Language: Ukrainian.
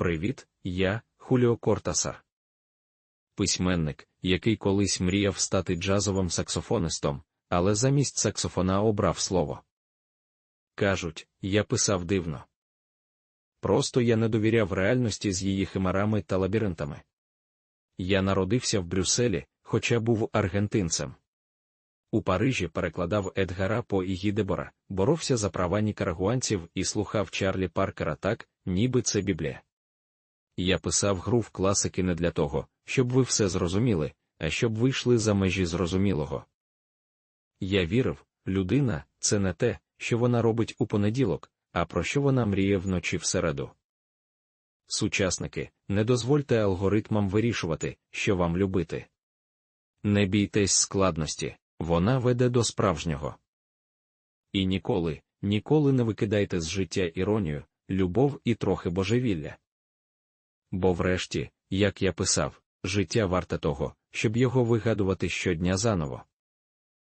Привіт, я Хуліо Кортасар. Письменник, який колись мріяв стати джазовим саксофонистом, але замість саксофона обрав слово. Кажуть, я писав дивно. Просто я не довіряв реальності з її химарами та лабіринтами. Я народився в Брюсселі, хоча був аргентинцем. У Парижі перекладав Едгара По і Гідебора, боровся за права нікарагуанців і слухав Чарлі Паркера так, ніби це Біблія. Я писав гру в класики не для того, щоб ви все зрозуміли, а щоб вийшли за межі зрозумілого. Я вірив, людина це не те, що вона робить у понеділок, а про що вона мріє вночі в середу. Сучасники, не дозвольте алгоритмам вирішувати, що вам любити. Не бійтесь складності, вона веде до справжнього. І ніколи, ніколи не викидайте з життя іронію, любов і трохи божевілля. Бо врешті, як я писав, життя варте того, щоб його вигадувати щодня заново.